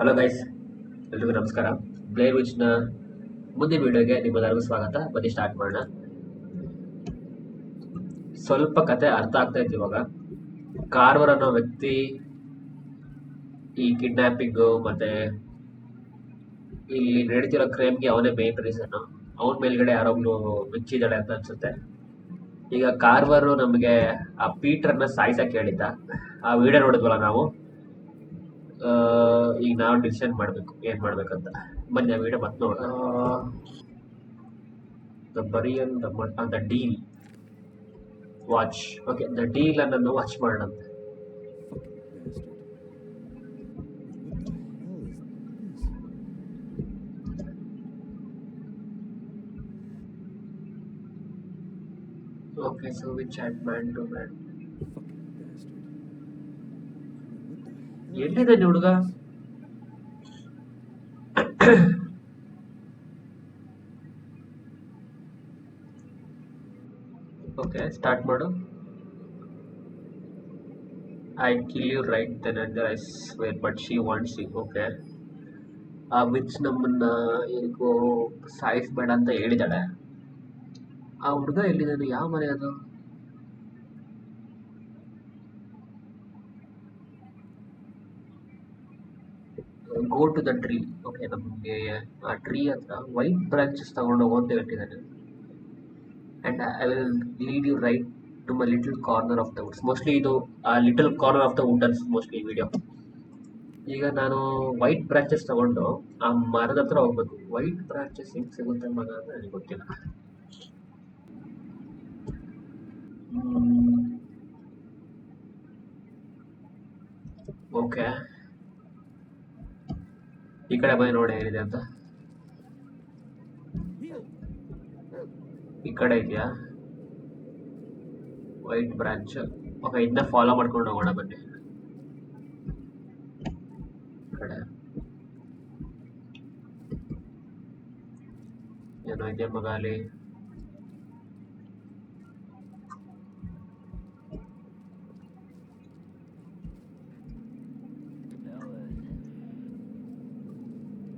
Hello guys ಎಲ್ರಿಗೂ ನಮಸ್ಕಾರ. Blair ವಿಚ್ನ ಮುಂದಿನ ವಿಡಿಯೋಗೆ ನಿಮ್ಮೆಲ್ಲರಿಗೂ ಸ್ವಾಗತ. ಬನ್ನಿ ಸ್ಟಾರ್ಟ್ ಮಾಡೋಣ. ಸ್ವಲ್ಪ ಕತೆ ಅರ್ಥ ಆಗ್ತಾ ಇತ್ತು ಇವಾಗ. ಕಾರ್ವರ್ ಅನ್ನೋ ವ್ಯಕ್ತಿ ಈ ಕಿಡ್ನಾಪಿಂಗು ಮತ್ತೆ ಇಲ್ಲಿ ನಡೀತಿರೋ ಕ್ರೈಮ್ಗೆ ಅವನೇ ಮೇನ್ ರೀಸನ್ ಅವನ ಮೇಲ್ಗಡೆ ಯಾರೊಬ್ರು ಮೆಚ್ಚಿದ್ದಾಳೆ ಅಂತ ಅನ್ಸುತ್ತೆ. ಈಗ ಕಾರ್ವರು ನಮಗೆ ಆ ಪೀಟರ್ನ ಸಾಯಿಸಕ್ಕೆ ಹೇಳಿದ್ದ. ಆ ವಿಡಿಯೋ ನೋಡಿದ್ವಲ್ಲ ನಾವು? ಈಗ ನಾವು ಡಿಸಿಷನ್ ಮಾಡಬೇಕು. ಏನು ಮಾಡಬೇಕಂತ? ಬನ್ನಿ, ಆ ವಿಡಿಯೋ ಮತ್ತೆ ನೋಡೋಣ. The ಬರಿಯನ್ the deal watch okay the deal ಅನ್ನು ವಾಚ್ ಮಾಡೋಣ okay so which chat man to man ಎಲ್ಲಿದ್ದಾನೆ ಹುಡುಗ? ಓಕೆ ಸ್ಟಾರ್ಟ್ ಮಾಡು. I kill you right then and I swear but she wants you okay ಆ witch ನಮ್ಮನ್ನ ಏನಕ್ಕೂ ಸಾಯಿಸ್ಬೇಡ ಅಂತ ಹೇಳಿದಾಳೆ ಆ ಹುಡುಗ ಎಲ್ಲಿದ್ದಾನೆ? ಯಾವ ಮನೆ ಅದು? Go to the tree okay ನಮಗೆ, ಆ ಟ್ರೀ ಹತ್ರ ವೈಟ್ ಬ್ರಾಂಚಸ್ ತಗೊಂಡು ಹೋಗು ಅಂತ ಹೇಳ್ತಿದ್ದಾನೆ and I will lead you right to my little corner of the woods mostly ಇದು, ಆ little corner of the woods mostly video ಈಗ ನಾನು ವೈಟ್ ಬ್ರಾಂಚಸ್ ತಗೊಂಡು ಆ ಮರದ ಹತ್ರ ಹೋಗ್ಬೇಕು. ವೈಟ್ ಬ್ರಾಂಚಸ್ ಹೆಂಗೆ ಸಿಗುತ್ತೆ ಮಗ ಅಂತ ನನಗೆ ಗೊತ್ತಿಲ್ಲ. ಓಕೆ ಈ ಕಡೆ ಬಂದು ನೋಡಿ ಏನಿದೆ ಅಂತ. ಈ ಕಡೆ ಇದೆಯಾ? ವೈಟ್ ಬ್ರಾಂಚ್ ಓಕೆ ಇದನ್ನ ಫಾಲೋ ಮಾಡ್ಕೊಂಡು ಹೋಗೋಣ ಬನ್ನಿ. ಕಡೆ. ಏನೋ ಇದೆ ಮಗ ಅಲ್ಲಿ.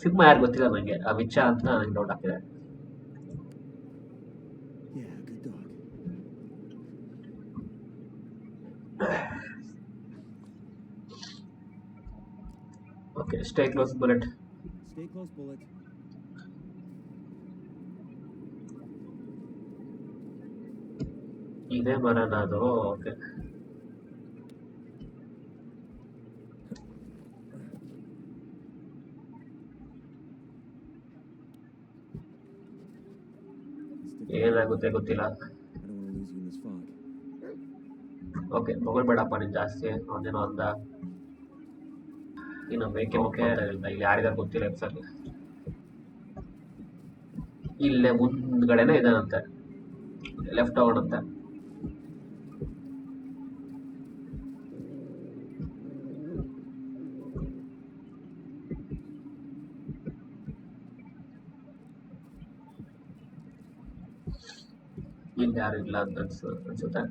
ಸಿಂಹ ಯಾರು ಗೊತ್ತಿಲ್ಲ ನನಗೆ ಆ ವಿಚ್ಚ ಅಂತ ನನಗೆ ಡೌಟ್ ಆಗ್ತಿದೆ Yeah, good dog. Okay stay close Bullet Stay close, Bullet. ಇದೇ ಮರನ ಅದು ಓಕೆ Stick ಏನಾಗುತ್ತೆ ಗೊತ್ತಿಲ್ಲ I don't want to lose you in this ಗೊತ್ತಿಲ್ಲ. ಓಕೆ ಬೇಡಪ್ಪ ನೀನು ಜಾಸ್ತಿ ಅವನೇನೋ ಅಂದ. ಇನ್ನು ಬೇಕೆ ಮುಖೆ ಯಾರಿಗಾರು ಗೊತ್ತಿಲ್ಲ ಸರ್ ಇಲ್ಲೇ ಮುಂದ್ಗಡೆನೇ ಇದಾನಂತೆ ಲೆಫ್ಟ್ ಹೋಗೋಣಂತೆ ಯಾರು ಇಲ್ಲ ಅಂತ ಅನ್ಸ ಅನ್ಸುತ್ತೆ?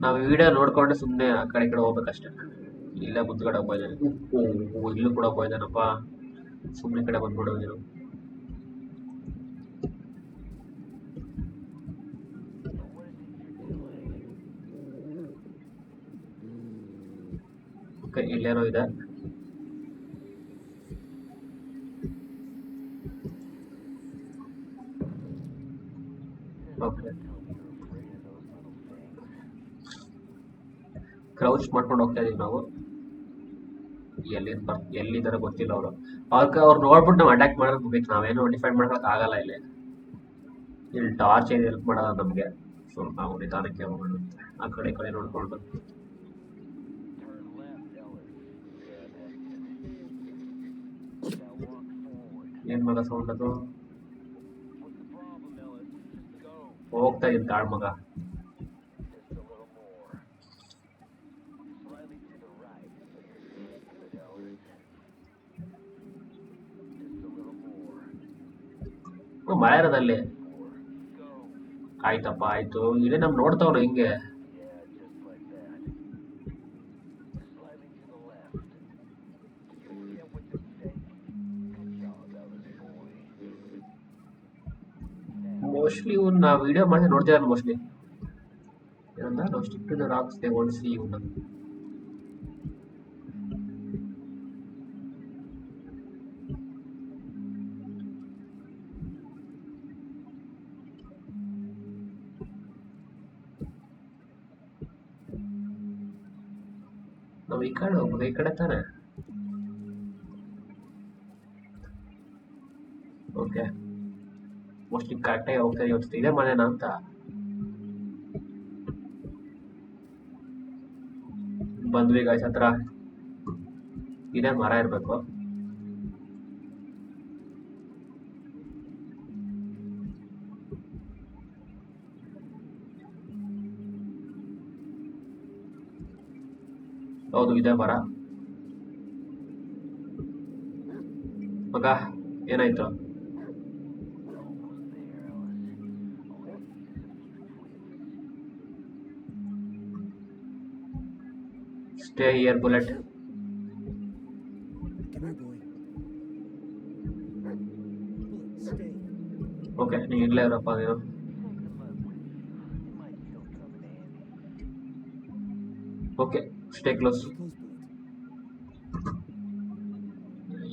ನಾವು ವಿಡಿಯೋ ನೋಡ್ಕೊಂಡು ಸುಮ್ಮನೆ ಆ ಕಡೆ ಕಡೆ ಹೋಗ್ಬೇಕಷ್ಟೇ. ಇಲ್ಲೇ ಮುಂದ್ಗಡೆ ಹೋಗ್ಬೋದಾನೆ ಓ, ಇಲ್ಲೂ ಕೂಡ ಹೋಗ್ಬೋದೇನಪ್ಪ ಸುಮ್ಮನೆ ಕಡೆ ಬಂದ್ಬಿಡೋದು ಓಕೆ, ಇಲ್ಲೇನೋ ಇದೆ ಓಕೆ ಮಾಡ್ಕೊಂಡು ಹೋಗ್ತಾ ಇದೀವಿ ನಾವು. ಎಲ್ಲಿ ಎಲ್ಲಿದ್ದಾರೆ ಗೊತ್ತಿಲ್ಲ ಅವರು. ಅವ್ರ ಅವ್ರು ನೋಡ್ಬಿಟ್ಟು ನಾವು ಅಟ್ಯಾಕ್ ಮಾಡೋದು ಹೋಗ್ಬೇಕು ನಾವೇನು ಡಿಫೆಂಡ್ ಮಾಡ್ಕೊಳಕ್ ಆಗಲ್ಲ ಇಲ್ಲಿ. ಇಲ್ಲಿ ಟಾರ್ಚ್ ಏನು ಹೆಲ್ಪ್ ಮಾಡಲ್ಲ ನಮಗೆ. ಸೊ ನಾವು ನಿಧಾನಕ್ಕೆ ಹೋಗೋಣ ಆ ಕಡೆ ಕಡೆ ನೋಡ್ಕೊಂಡು. ಏನ್ ಮಗ ಸೌಂಡ್ ಅದು. ಹೋಗ್ತಾ ಇದ್ದ ತಾಳ್ ಮಗ. To ಆಯ್ತಪ್ಪ ಆಯ್ತು. job, ನಮ್ ನೋಡ್ತಾವ್ರು ಹಿಂಗೆ. ಮೋಸ್ಟ್ಲಿ ಇವ್ನ ವಿಡಿಯೋ ಮಾಡಿ ನೋಡ್ತಿದ್ದಾರೆ ಮೋಸ್ಟ್ಲಿ. ಏನಂದ್ರೆ ನಾವು stick to rocks they want see ಇವನ್ನ ಈ ಕಡೆ ಹೋಗೋದು ಈ ಕಡೆ ತಾನೆ. ಓಕೆ ಮೋಸ್ಟ್ಲಿ ಕರೆಕ್ಟಾಗಿ ಹೋಗ್ತಾ ಇವತ್ತು. ಇದೇ ಮನೆನಾ ಅಂತ? ಬಂದ್ವಿ ಗಾಯ್ಸ್ ಹತ್ರ. ಇದೇ ಮರ ಇರಬೇಕು. ಹೌದು ಇದೆ ಮರ. ಮಗ ಏನಾಯ್ತು? Stay year bullet. ಓಕೆ ನೀವು ಇಲ್ಲೇ ಇರಪ್ಪ ನೀವು ಓಕೆ ಸ್ಟೇ ಕ್ಲೋಸ್.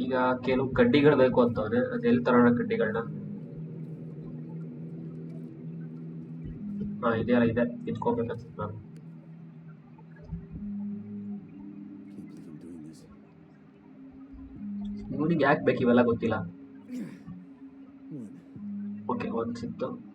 ಈಗ ಕೆಲವು ಕಡ್ಡಿಗಳು ಬೇಕು ಅಂತವ್ರೆ ಅದು ಎಲ್ಲಿ ತರೋಣ ಕಡ್ಡಿಗಳನ್ನ? ಹಾ ಇದೆಯಲ್ಲ ಇದೆ. ಇಟ್ಕೋಬೇಕಂತ ನಾನು. ಇವನಿಗೆ ಯಾಕೆ ಬೇಕು ಇವೆಲ್ಲ ಗೊತ್ತಿಲ್ಲ. ಓಕೆ ಒಂದು ಸಿಕ್ತು.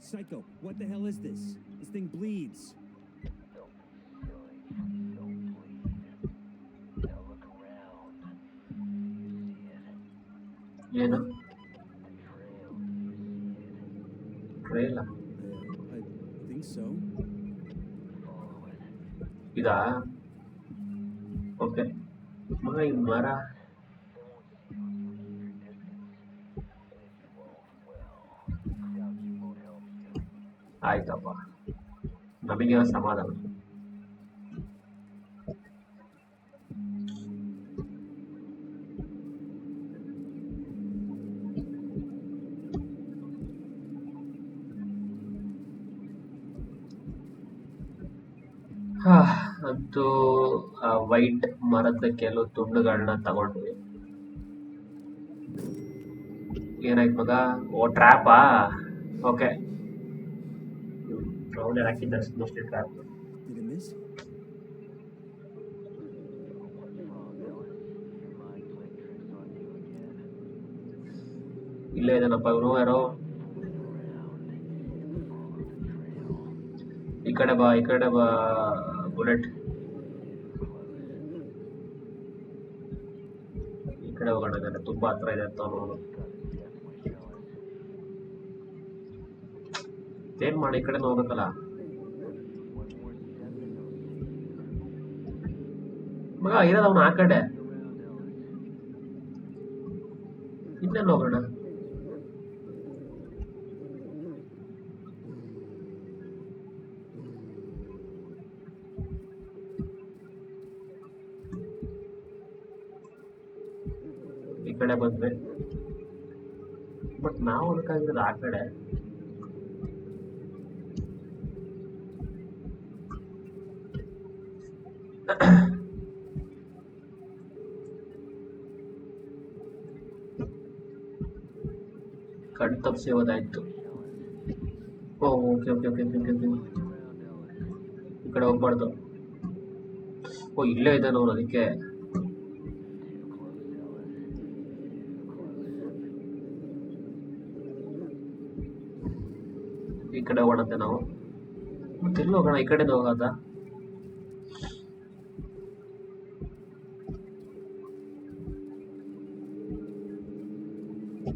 Psycho, what the hell is this? This thing bleeds. Yeah, know? Trail. I think so. Tidak. Oke. Okay. Mga yung marah. ಆಯ್ತಪ್ಪ. ನಮಗೆ ಸಮಾಧಾನ. ಅಂತೂ ವೈಟ್ ಮರದ ಕೆಲವು ತುಂಡುಗಳನ್ನ ತಗೊಂಡ್ವಿ. ಏನಾಯ್ತು ಮಗ? Oh ಟ್ರ್ಯಾಪಾ? Okay. Tricks on you again. ಇಲ್ಲೇ ಇದಾನಪ್ಪ ಇವನು ಯಾರೋ. ಈ ಕಡೆ ಬಾ ಈ ಕಡೆ ಬಾ ಬುಲೆಟ್ ಈ ಕಡೆ ಹೋಗೋಣ ತುಂಬಾ ಹತ್ರ ಇದೆ ಅಂತ ಅವನು ಏನ್ ಮಾಡಿ ಈ ಕಡೆ ಹೋಗ್ಬೇಕಲ್ಲ. ಮಗ, ಇರೋದು ಅವನು ಆ ಕಡೆ. ಇನ್ನೆಲ್ಲ ಹೋಗೋಣ ಈ ಕಡೆ ಬಂದ್ವಿ. ಬಟ್ ನಾವು ಅದಕ್ಕಾಗಿರೋದು ಆ ಕಡೆ. ಕಣ್ ತಪ್ಸಿ ಹೋದಾಯ್ತು. ಓ okay okay okay okay okay. ಈ ಕಡೆ ಹೋಗ್ಬಾರ್ದು. ಓ, ಇಲ್ಲೇ ಇದ್ದಾನೆ ಅವನು ಅದಕ್ಕೆ. ಈ ಕಡೆ ಓಡತ್ತೆ ನಾವು. ಮತ್ತೆ ಎಲ್ಲಿ ಹೋಗೋಣ? ಈ ಕಡೆದು ಹೋಗೋದ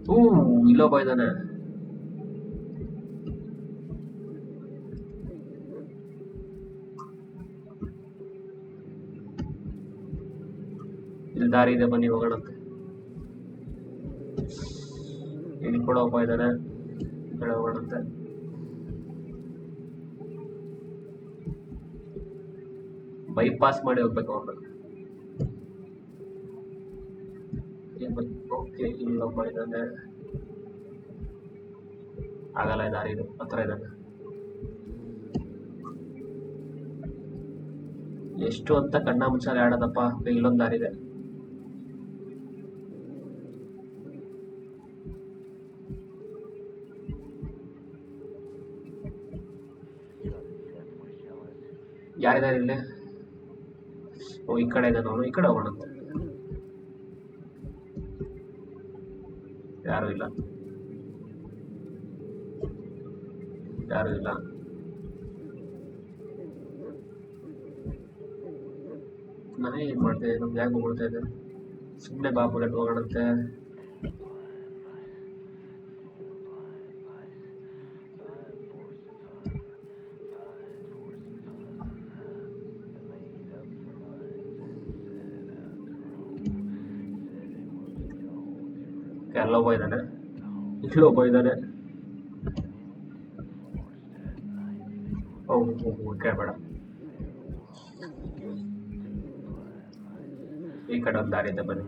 ಹೂ ಇಲ್ಲೊಬ್ಬ ಇದ್ದಾನೆ ಇಲ್ಲಿ ದಾರಿ ಇದೆ ಬನ್ನಿ ಹೋಗೋಣ ಇಲ್ಲಿ ಕೂಡ ಒಬ್ಬ ಇದ್ದಾನೆ ಈ ಕಡೆ ಹೋಗೋಣಂತೆ ಬೈಪಾಸ್ ಮಾಡಿ ಹೋಗ್ಬೇಕು ಅವ್ರನ್ನ ಓಕೆ ಇಲ್ಲೊಬ್ಬ ಇದ್ದಾನೆ ಆಗಲ್ಲ ದಾರಿ ಇದು ಹತ್ರ ಇದೆ. ಎಷ್ಟು ಅಂತ ಕಣ್ಣ ಮುಚ್ಚಾಲೆ ಆಡೋದಪ್ಪ ಇಲ್ಲೊಂದು ದಾರಿ ಇದೆ. ಯಾರಿದ್ದಾರೆ ಇಲ್ಲಿ? ಓ, ಈ ಕಡೆ ಅವನು ಈ ಕಡೆ ಹೋಗೋಣ ಯಾರು ಇಲ್ಲ. ಯಾರು ಇಲ್ಲ. ನಾನೇ ಏನು ಮಾಡ್ತಾ ಇದ್ದೆ ನಮ್ಗೆ ಯಾಕೆ ಹೋಗ್ತಾ ಇದೆ? ಸುಮ್ಮನೆ ಬಾ, ಬುಲೆಟ್ ಹೋಗೋಣಂತೆ ಅಲ್ಲೊಬ್ಬ ಇದ್ದಾನೆ ಇಲ್ಲೊಬ್ಬ ಇದ್ದಾನೆ ಹೋಗು ಹೋಗು ಕೇಳಬೇಡ ಈ ಕಡೆ ಒಂದು ದಾರಿ ಇದೆ ಬನ್ನಿ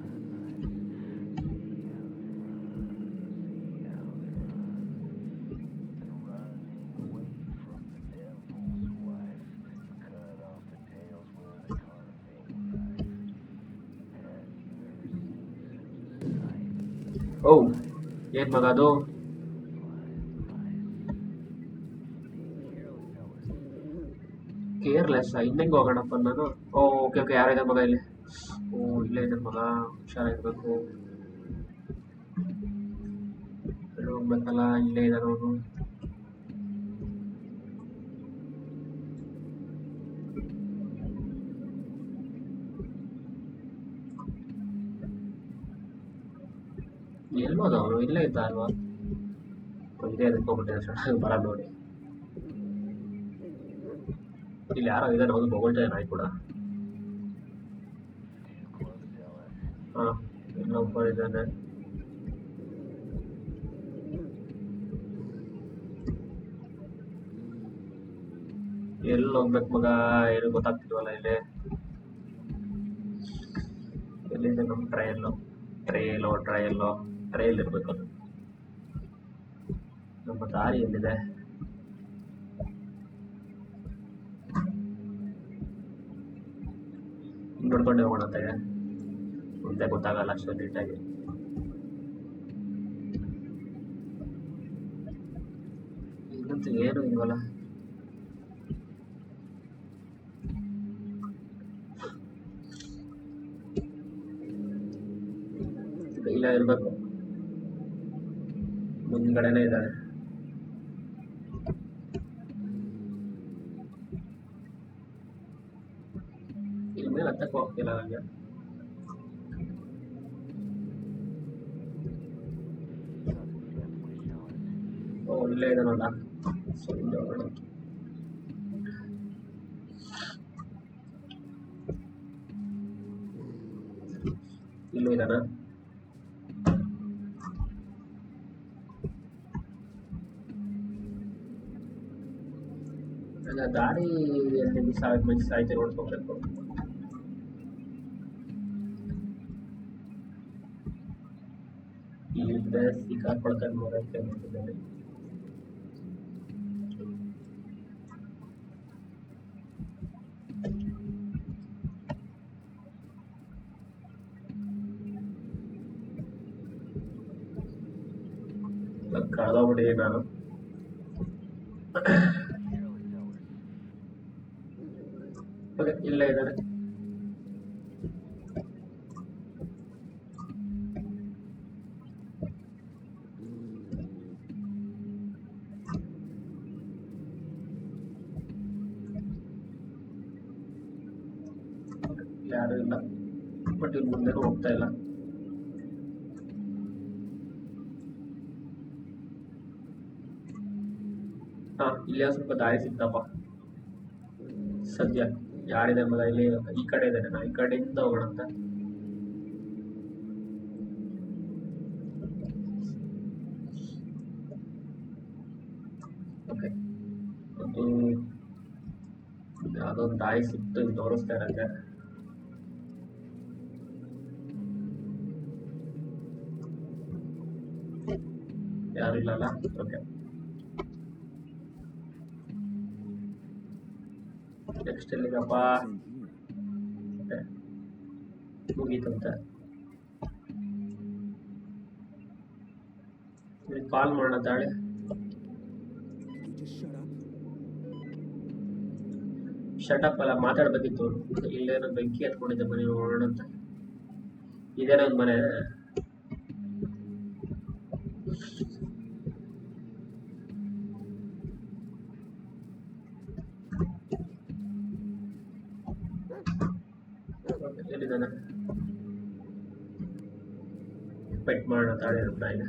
ಓ ಏನ್ ಮಗ ಅದು ಸರ್ ಇನ್ನೆಂಗೆ ಹೋಗೋಣಪ್ಪ ನಾನು ಓಕೆ ಓಕೆ ಯಾರಿದೆ ಮಗ ಇಲ್ಲಿ? ಓ, ಇಲ್ಲೇ ಇದೆ ಮಗ ಹುಷಾರಾಗಿರ್ಬೇಕು ಹೋಗ್ಬೇಕಲ್ಲ, ಇಲ್ಲೇ ಇದ್ದಾನೆ ಅವನು ಎಲ್ಲೋದ ಅವನು ಇಲ್ಲೇ ಇದ್ದ ಅಲ್ವಾ ಇದೇ ಅದಕ್ಕೆ ಹೋಗ್ಬಿಟ್ಟಿದೆ ಸಡನ್ ಬರ ನೋಡಿ. ಇಲ್ಲಿ ಯಾರೋ ಇದ್ದಾರೆ ಒಂದು ಬೊಗಳ್ತಾ ನಾಯಿ ಕೂಡ. ಹಾ ಇನ್ನೊಬ್ಬ ಇದ್ದಾನೆ ಎಲ್ಲಿ ಹೋಗ್ಬೇಕು ಮಗ? ಏನು ಗೊತ್ತಾಗ್ತಿಲ್ವಲ್ಲ ಇಲ್ಲಿ? ಎಲ್ಲಿದೆ ನಮ್ಮ ಟ್ರೈಲು ಟ್ರಯಲು ಟ್ರಯಲ್ಲು ಟ್ರೈಲ್ ಇರ್ಬೇಕು ಅದು. ನಮ್ಮ ದಾರಿ ಎಲ್ಲಿದೆ? ಹಿಂಗ್ ನೋಡ್ಕೊಂಡೆ ಹೋಗೋಣ ತೆಗೆ ಮುಂದೆ ಗೊತ್ತಾಗಲ್ಲ ಅಷ್ಟೊಂದು ನೀಟಾಗಿ. ಇಲ್ಲಂತೂ ಏನು ಇಲ್ವಲ್ಲ. ಇಲ್ಲ ಇರ್ಬೇಕು ಮುಂದ್ಗಡೆನೆ ಇದ್ದಾನೆ ಇಲ್ಲಿ ಮೇಲೆ ಹತ್ತಕ್ಕೆ ಹೋಗ್ತಿಲ್ಲ ನನಗೆ ಓ ಇಲ್ಲೇ ಸರಿ ಹೋಗೋಣ ಇಲ್ಲೂ ಇದ್ದಾನ ನನ್ನ ದಾರಿ ಎಲ್ಲಿ ಮಿಸ್ ಮನೆ ಮಿಸ್ ಆಯ್ತು ನೋಡ್ಕೋಬೇಕು ಇಲ್ಲಿಂದ ಸಿಕ್ಕಾಕೊಳ್ತಾನೆ ನೋಡಕ್ಕೆ ನೋಡಿದ್ದೇನೆ ಕಳೆದೋಗ್ಬಿಟ್ಟಿದ್ದೀನಿ ನಾನು ಓಕೆ ಇಲ್ಲೇ ಇದ್ದಾರೆ ಯಾರು ಇಲ್ಲ ಬಟ್ ಇವ್ರು ಮುಂದೆನೂ ಹೋಗ್ತಾ ಇಲ್ಲ ಹಾ ಇಲ್ಲೇ ಸ್ವಲ್ಪ ದಾರಿ ಸಿಕ್ತಪ್ಪ. ಸದ್ಯ ಯಾರಿದೆ ಮಗ ಇಲ್ಲಿ ಈ ಕಡೆ ಇದ್ದಾನೆ ನಾ ಈ ಕಡೆಯಿಂದ ಹೋಗೋಣ ಅಂತ. ಓಕೆ ಒಂದು ಯಾವುದೋ ಒಂದು ದಾರಿ ಸಿಕ್ತು ತೋರಿಸ್ತಾ ಇರತ್ತೆ ಯಾರು ಇಲ್ಲಲ್ಲ? Okay next ಎಲ್ಲಿಗಪ್ಪ. ಮುಗೀತಂತೆ ಕಾಲ್ ಮಾಡೋಣ ತಾಳೆ? ಶಟಪ್ ಅಲ್ಲ ಮಾತಾಡ್ಬೇಕಿತ್ತು ಇಲ್ಲೇನೋ ಬೆಂಕಿ ಹತ್ಕೊಂಡಿದ್ದೆ ಮನೆ ನೋಡೋಣ ಅಂತ ಇದೇನೋ ಒಂದು ಮನೆ ಎಲ್ಲಿದ್ದಾನೆ ಮಾಡೋಣ ತಾಳೆ ನಾಯಿನ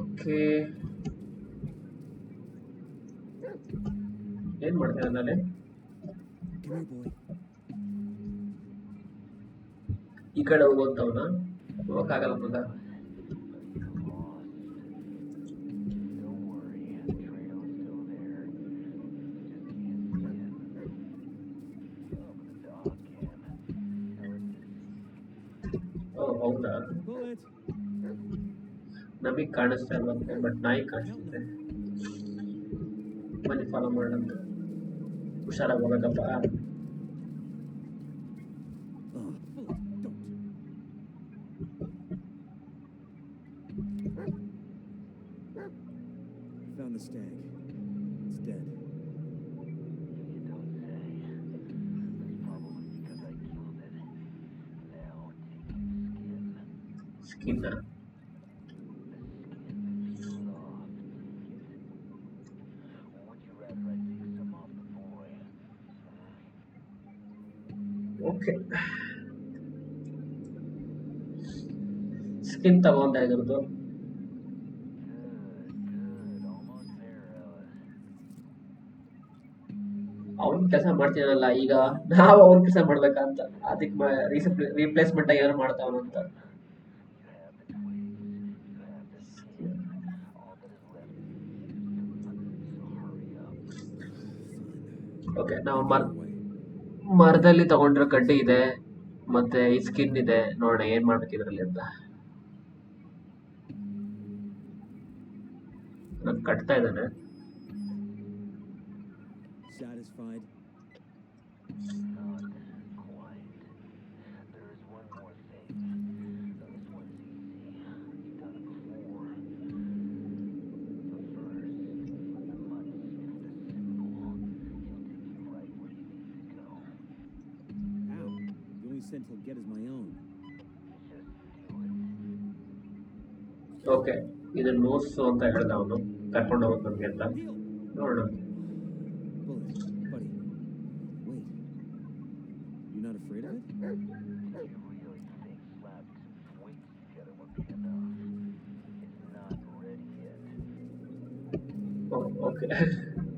ಓಕೆ ಏನ್ ಮಾಡ್ತೀನಿ ನಾನು. ಈ ಕಡೆ ಹೋಗುವಂತವನ? ಹೋಗಕ್ಕಾಗಲ್ಲ ಮಗ. ಕಾಣಿಸ್ತಾ ಇಲ್ವಂತೆ ಬಟ್ ನಾಯಿ ಕಾಣಿಸುತ್ತೆ ಬನ್ನಿ ಫಾಲೋ ಮಾಡೋಣ ಅಂತ ಹುಷಾರಾಗಿ ಹೋಗಬೇಕಪ್ಪ Oh, bullet. Don't. Found the stag. It's dead. You don't Okay skin ತಗೊಂಡಾಗಿರ್ದು ಅವನ್ ಕೆಲಸ ಮಾಡ್ತೀನಲ್ಲ ಈಗ ನಾವು ಅವ್ನ ಕೆಲಸ ಮಾಡ್ಬೇಕಂತ. ಅದಕ್ಕೆ ರೀಪ್ಲೇಸ್ಮೆಂಟ್ ಆಗಿ ಏನು ಅಂತ. ಓಕೆ ನಾವು ಮರ್ತು ಮರದಲ್ಲಿ ತಗೊಂಡಿರೋ ಕಡ್ಡಿ ಇದೆ, ಮತ್ತೆ ಈ ಸ್ಕಿನ್ ಇದೆ, ನೋಡೋಣ ಏನ್ ಮಾಡ್ಬೇಕು ಇದರಲ್ಲಿ ಅಂತ. ಕಟ್ತಾ ಇದ್ದಾನೆ. The only scent he'll get is my own. Just do it. Okay ಇದನ್ನ ನೋಡ್ಸು ಅಂತ ಹೇಳ್ದ ಅವನು ಕರ್ಕೊಂಡು ಹೋಗೋದು ನಮ್ಗೆ ಅಂತ Heel. ನೋಡೋಣ Bullet.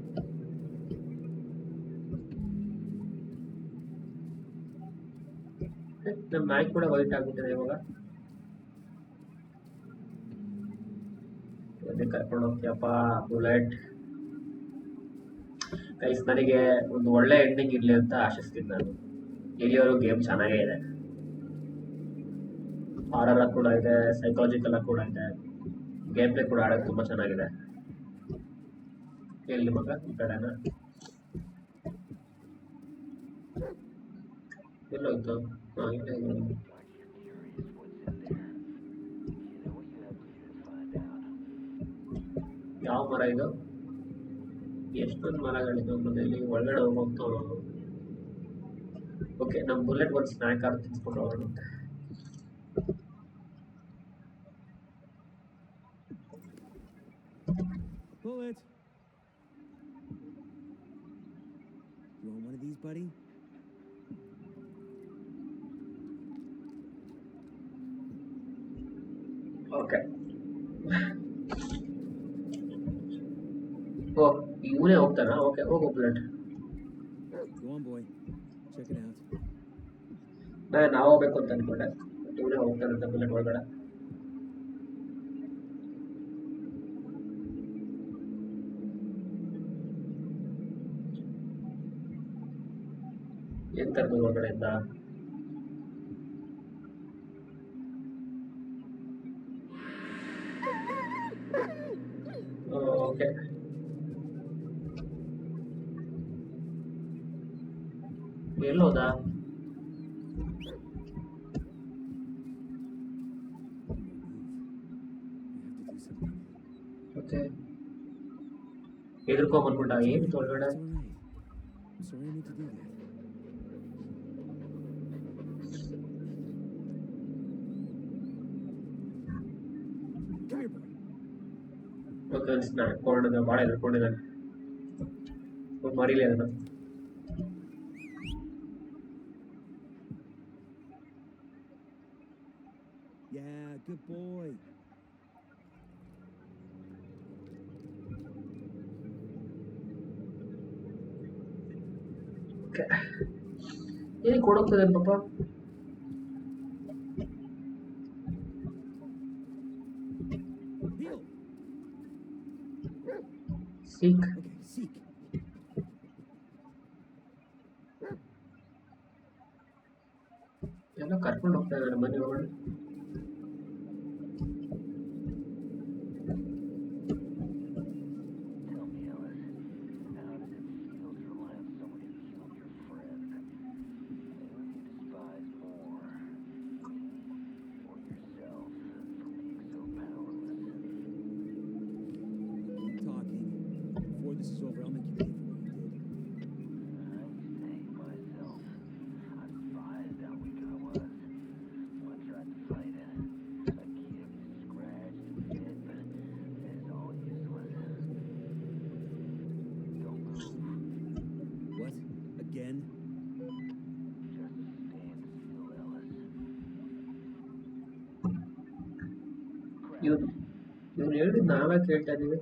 ನಮ್ಮ ಮ್ಯಾಚ್ ಕೂಡ ವೈಟ್ ಆಗ್ಬಿಟ್ಟಿದೆ ಇವಾಗ. ಕರ್ಕೊಂಡು ಹೋಗ್ತೀಯಪ್ಪ, ಬುಲೆಟ್. ಕೈಸ್ ನನಗೆ ಒಂದು ಒಳ್ಳೆ ಎಂಡಿಂಗ್ ಇರಲಿ ಅಂತ ಆಶಿಸ್ತೀನಿ ನಾನು. ಇಲ್ಲಿಯವರು ಗೇಮ್ ಚೆನ್ನಾಗೇ ಇದೆ. ಹಾರರ್ ಕೂಡ ಇದೆ ಸೈಕಾಲಜಿಕಲ್ ಕೂಡ ಇದೆ. ಗೇಮ್ ಪ್ಲೇ ಕೂಡ ಆಡೋಕೆ ತುಂಬ ಚೆನ್ನಾಗಿದೆ. ಎಲ್ಲಿ ಮಗ, ಈ ಕಡೆನ? ಎಲ್ಲೋಯ್ತು. ಹಾಂ ಇಲ್ಲೇ ಇದೆ. Aren't you curious what's in there? You know what you have to do to find out. ಯಾವ ಮರ ಇದು ಎಷ್ಟೊಂದು ಮರಗಳಿದೆ ಮನೆಯಲ್ಲಿ ಒಳಗಡೆ ಹೋಗ್ತಾ ಓಕೆ ನಮ್ಮ ಬುಲೆಟ್ ಒಂದು ಸ್ನ್ಯಾಕ್ ಆರು ತಿನ್ಸ್ಕೊಂಡು ಹೋಗೋಣ Bullet! You want one of these, buddy? Okay oh ಇವನೇ ಹೋಗ್ತಾನ? ಓಕೆ ಹೋಗು ಬುಲೆಟ್ ನಾ ನಾವು ಹೋಗ್ಬೇಕು ಅಂತ ಅನ್ಕೊಂಡೆ. ಇವನೇ ಹೋಗ್ತಾನಂತ ಬುಲೆಟ್ ಒಳಗಡೆ. ಎಂತರ್ದು ಒಳಗಡೆ ಒಳಗಡೆಯಿಂದ? ಎಲ್ಲೋದ We have to do something. ಮತ್ತೆ ಎದುರ್ಕೊಂಬಂದ್ಬಿಟ್ಟ ಏನಿತ್ತು ಒಳಗಡೆ It's all good boy. Okay ಏನಿಗೆ ಕೊಡೋಗ್ತದೆ ಪಾಪ Heel. Seek Okay, seek. in. ಇವ್ರು ಹೇಳಿದ್ ನಾವೇ ಕೇಳ್ತಾ ಇದೀವಿ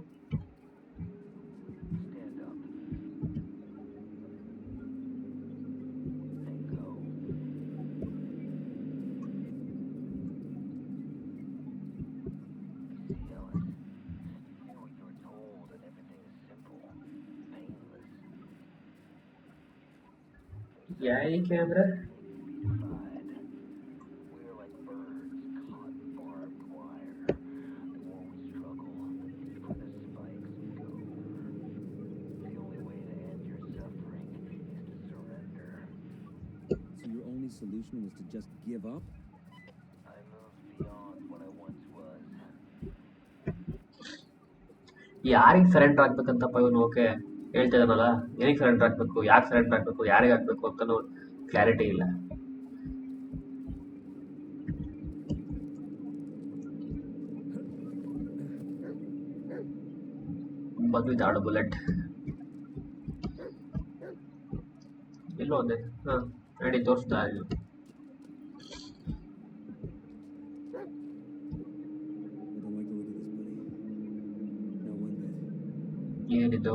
है ये camera solution was to just give up? I moved beyond what I once was. यार एक सरेंडर आग पे कंता पायो नो के ಹೇಳ್ತಾ ಇದ್ದಾನಲ್ಲ ಏನಕ್ಕೆ ಸರೆಂಡರ್ ಹಾಕ್ಬೇಕು ಯಾಕೆ ಸರೆಂಡರ್ ಹಾಕ್ಬೇಕು ಯಾರಿಗೆ ಹಾಕ್ಬೇಕು ಅಂತ ಕ್ಲಾರಿಟಿ ಇಲ್ಲ. ಬಂದಿದ್ದಾಳು ಬುಲೆಟ್ ಎಲ್ಲೋ ಒಂದೇ. ಹಾಂ ನಡಿ ತೋರಿಸ್ತಾ ಇಲ್ಲ ಏನಿದ್ದು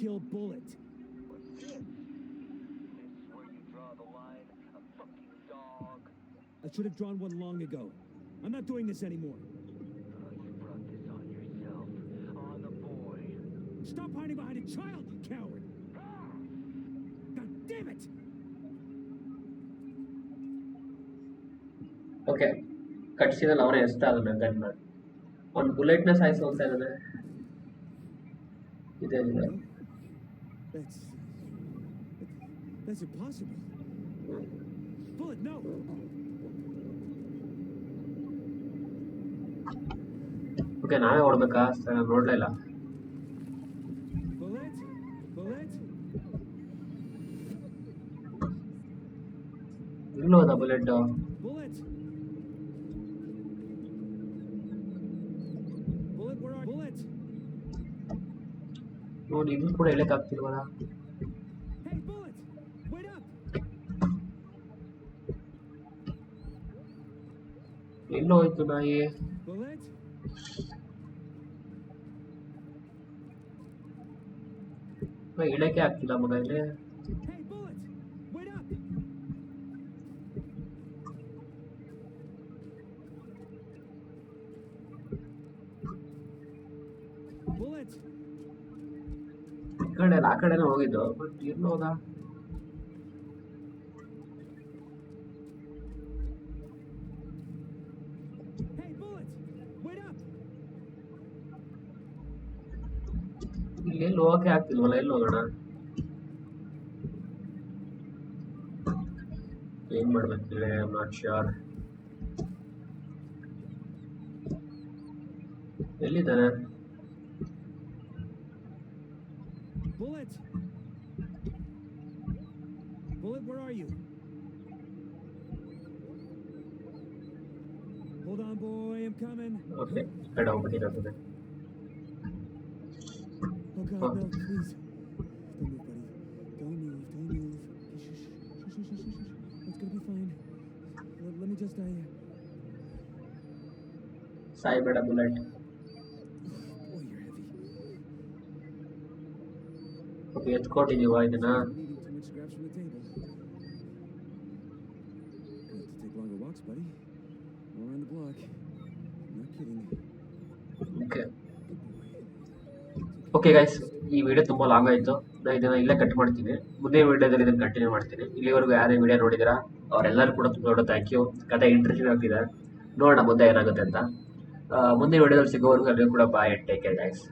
kill bullet. I should have drawn one long ago. I'm not doing this anymore. Stop hiding behind a child, you coward! God damn it! Okay, cutscene avane estalana gunman. Uh, On bulletness I saw salana. Uh, it is. Uh, that's that's impossible. Bullet, no! Okay ನಾವೇ ಹೊಡ್ಬೇಕಾ sir ನಾನು ನೋಡ್ಲೇ ಇಲ್ಲ Bullet, Bullet. ಇಲ್ಲೂ ಹೋದ bullet ನೋಡಿ ಇದು ಕೂಡ ಹೇಳಕ್ ಆಗ್ತಿಲ್ವಲ್ಲ Hey, Bullet! Wait up! ಎಲ್ಲೋ ಹೋಯ್ತು ನಾಯಿ? ಇಳಕ್ಕೆ ಆಗ್ತಿಲ್ಲ ಮಗ ಇಲ್ಲಿ ಕಡೆನೇ ಹೋಗಿದ್ದು. ಬಟ್ ಎಲ್ಲಿ ಹೋದ ಇಲ್ಲಿ ಎಲ್ಲಿ ಹೋಗಕ್ಕೆ ಆಗ್ತಿಲ್ವಲ್ಲ ಎಲ್ಲಿ ಹೋಗೋಣ? ಏನ್ ಮಾಡ್ಬೇಕಿಲ್ಲ ನಾಟ್ ಶ್ಯೂರ್ ಎಲ್ಲಿದ್ದಾನೆ? Hold on, boy, I'm coming. Okay, head out here after that. Oh, God, oh. no, please. Don't move, buddy. Don't move, don't move. It's gonna be fine. Let, let me just die here. Cyber bullet. Boy, you're heavy. Okay, let's go to the wide. Not kidding. Okay. Okay guys ಈ video ತುಂಬ long ಆಯಿತು. ನಾನು ಇದನ್ನು ಇಲ್ಲೇ cut ಮಾಡ್ತೀನಿ. ಮುಂದೆ ವಿಡಿಯೋದಲ್ಲಿ ಇದನ್ನು ಕಂಟಿನ್ಯೂ ಮಾಡ್ತೀನಿ. ಇಲ್ಲಿವರೆಗೂ ಯಾರೇ ವಿಡಿಯೋ ನೋಡಿದ್ದೀರಾ ಅವರೆಲ್ಲರೂ ಕೂಡ ತುಂಬ ದೊಡ್ಡ ಥ್ಯಾಂಕ್ ಯು ಕತೆ ಇಂಟ್ರೆಸ್ಟಿಂಗ್ ಆಗ್ತಿದೆ. ನೋಡೋಣ ಮುಂದೆ ಏನಾಗುತ್ತೆ ಅಂತ. ಮುಂದೆ ಮುಂದಿನ ವಿಡಿಯೋದಲ್ಲಿ ಸಿಗೋವರೆಗೂ ಎಲ್ಲರೂ ಕೂಡ ಬಾಯ್ ಟೇಕ್ ಕೇರ್ ಗೈಸ್